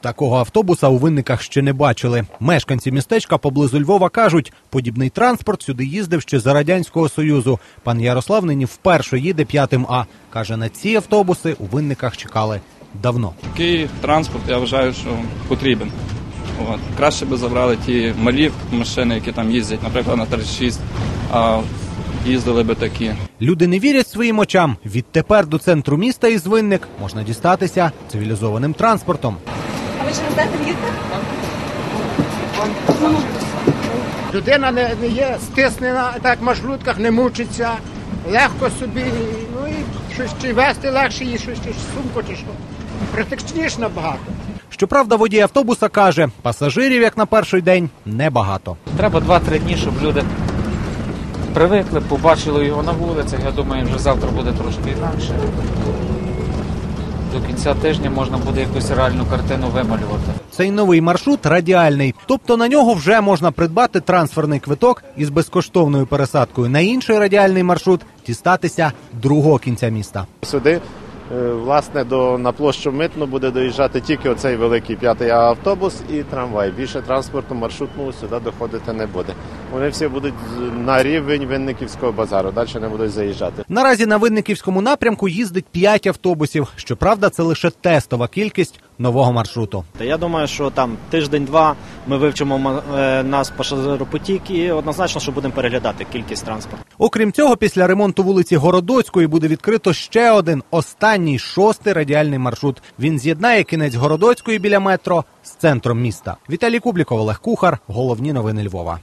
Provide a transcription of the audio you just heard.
Такого автобуса у винниках ще не бачили. Мешканці містечка поблизу Львова кажуть, подібний транспорт сюди їздив ще за радянського союзу. Пан Ярослав нині вперше їде п'ятим А. каже, на ці автобуси у винниках чекали давно. Такий транспорт я вважаю, що потрібен. От. Краще би забрали ті малі машини, які там їздять, наприклад, на 36, а їздили би такі. Люди не вірять своїм очам. Відтепер до центру міста із винник можна дістатися цивілізованим транспортом. Ви через їдете? Людина не, не є стиснена, так в маршрутках не мучиться, легко собі, ну і щось чи вести легше, і щось чи сумку чи що. Практичніше набагато. Щоправда, водій автобуса каже, пасажирів, як на перший день, небагато. Треба 2-3 дні, щоб люди привикли, побачили його на вулицях. Я думаю, вже завтра буде трошки інакше. До кінця тижня можна буде якусь реальну картину вималювати. Цей новий маршрут радіальний, тобто на нього вже можна придбати трансферний квиток із безкоштовною пересадкою на інший радіальний маршрут, дістатися другого кінця міста. Сюди, власне, до, на площу Митну буде доїжджати тільки оцей великий п'ятий автобус і трамвай. Більше транспорту маршрутного сюди доходити не буде. Вони всі будуть на рівень Винниківського базару, далі не будуть заїжджати. Наразі на Винниківському напрямку їздить 5 автобусів. Щоправда, це лише тестова кількість нового маршруту. Та Я думаю, що там тиждень-два ми вивчимо е, нас пасажиропотік і однозначно, що будемо переглядати кількість транспорту. Окрім цього, після ремонту вулиці Городоцької буде відкрито ще один останній шостий радіальний маршрут. Він з'єднає кінець Городоцької біля метро з центром міста. Віталій Кубліков, Олег Кухар. Головні новини Львова.